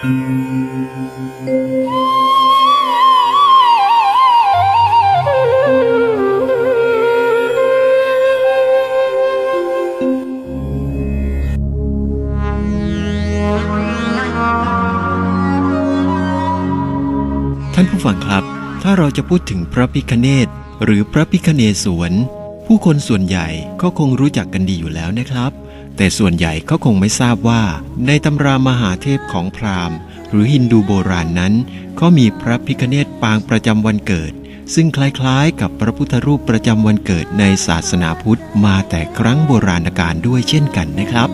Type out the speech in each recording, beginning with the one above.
ท่านผู้ฟังครับ ถ้าเราจะพูดถึงพระพิคเนตหรือพระพิคเนศวร ผู้คนส่วนใหญ่ก็คงรู้จักกันดีอยู่แล้วนะครับ แต่ส่วนใหญ่ก็คงไม่ทราบว่า ในตำรามหาเทพของพราหมณ์ หรือฮินดูโบราณนั้น ก็มีพระพิคเนตปางประจำวันเกิด ซึ่งคล้ายๆ กับพระพุทธรูปประจำวันเกิดในศาสนาพุทธมาแต่ครั้งโบราณกาลด้วยเช่นกันนะครับ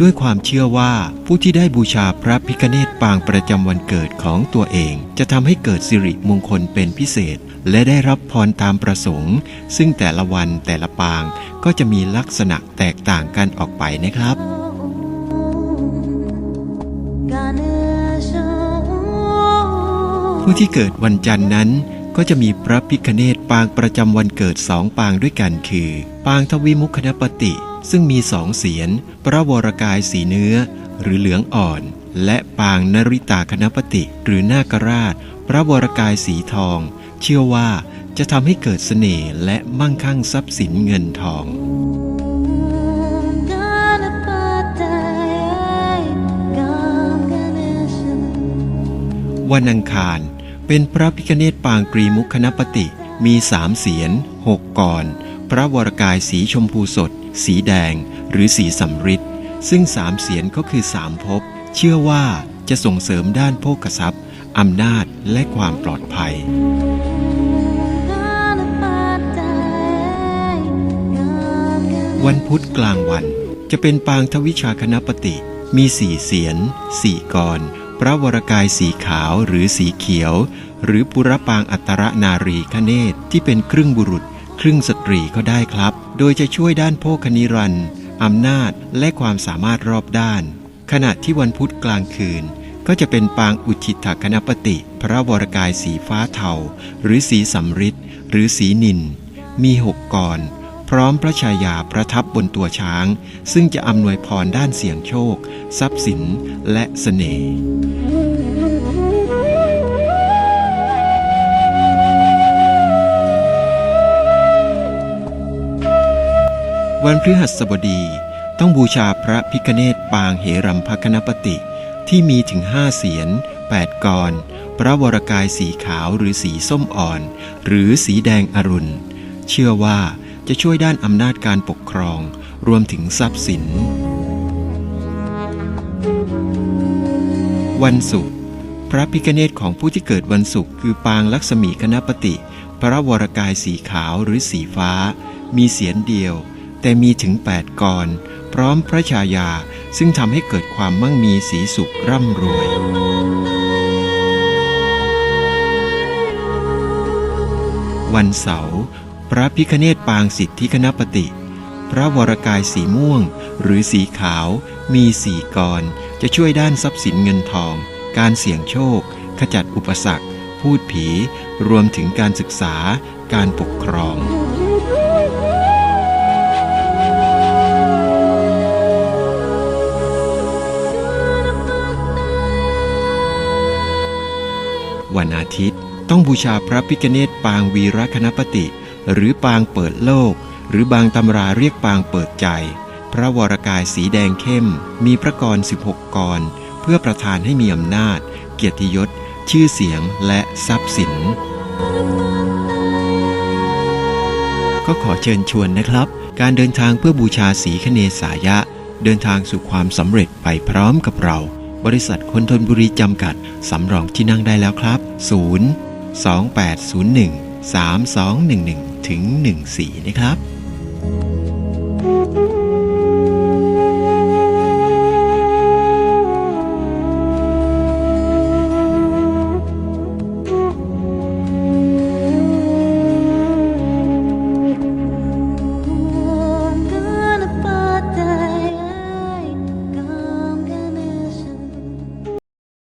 ด้วยความเชื่อว่าผู้ที่ได้บูชาพระพิคเนตปางประจำวันเกิดของตัวเอง จะทำให้เกิดสิริมงคลเป็นพิเศษ และได้รับพรตามประสงค์ ซึ่งแต่ละวันแต่ละปางก็จะมีลักษณะแตกต่างกันออกไปนะครับผู้ที่เกิดวันจันทร์นั้น ก็จะมีพระพิคเนตปางประจำวันเกิดสองปางด้วยกันคือ ปางทวิมุขนปติ ซึ่งมีสองเสียน พระวรกายสีเนื้อ หรือเหลืองอ่อน และปางนริตาคณปติ หรือนาคราช พระวรกายสีทอง เชื่อว่าจะทำให้เกิดเสน่ห์และมั่งคั่งทรัพย์สินเงินทองวันอังคาร เป็นพระพิคเนตปางกรีมุขนปติมีสามเสียนหกกรพระวรกายสีชมพูสด สีแดง หรือสีสำริดซึ่งสามเสียนก็คือสามภพเชื่อว่าจะส่งเสริมด้านโภคทรัพย์อำนาจและความปลอดภัยวันพุธกลางวันจะเป็นปางทวิชาคณปติมีสี่เสียนสี่กร พระวรกายสีขาวหรือสีเขียว หรือปุรปางอัตระนารีคเนศที่เป็นครึ่งบุรุษ ครึ่งสตรีก็ได้ครับ โดยจะช่วยด้านโภคนิรันด์อำนาจและความสามารถรอบด้าน ขณะที่วันพุธกลางคืน ก็จะเป็นปางอุชิตคณปติ พระวรกายสีฟ้าเทาหรือสีสำริดหรือสีนิน มีหกกรพร้อมพระชายาประทับบนตัวช้าง ซึ่งจะอำนวยพรด้านเสียงโชค ทรัพย์สินและเสน่ห์ วันพฤหัสบดีต้องบูชาพระพิคเนตปางเหรัมภคณปติ ที่มีถึงห้าเสียนแปดกร พระวรกายสีขาวหรือสีส้มอ่อน หรือสีแดงอรุณ เชื่อว่าจะช่วยด้านอำนาจการปกครอง รวมถึงทรัพย์สิน วันศุกร์พระพิคเนตของผู้ที่เกิดวันศุกร์คือปางลักษมีคณปติ พระวรกายสีขาวหรือสีฟ้า มีเสียนเดียว แต่มีถึง 8กรพร้อมพระชายาซึ่งทำให้เกิดความมั่งมีสีสุขร่ำรวยวันเสาร์พระพิคเนตปางสิทธิคณปติ พระวรกายสีม่วง หรือสีขาว มีสี่กรจะช่วยด้านทรัพย์สินเงินทอง การเสี่ยงโชค ขจัดอุปสรรค พูดผี รวมถึงการศึกษา การปกครอง วันอาทิตย์ ต้องบูชาพระพิคเนตปางวีรคณปติ หรือปางเปิดโลก หรือบางตำราเรียกปางเปิดใจ พระวรกายสีแดงเข้ม มีพระกร 16 กร เพื่อประทานให้มีอำนาจ เกียรติยศ ชื่อเสียงและทรัพย์สิน ก็ขอเชิญชวนนะครับ การเดินทางเพื่อบูชาสีคเนสายะ เดินทางสู่ความสำเร็จไปพร้อมกับเรา บริษัทคนทนบุรีจำกัด สำรองที่นั่งได้แล้วครับ 0 2801 3211ถึง14 นะครับ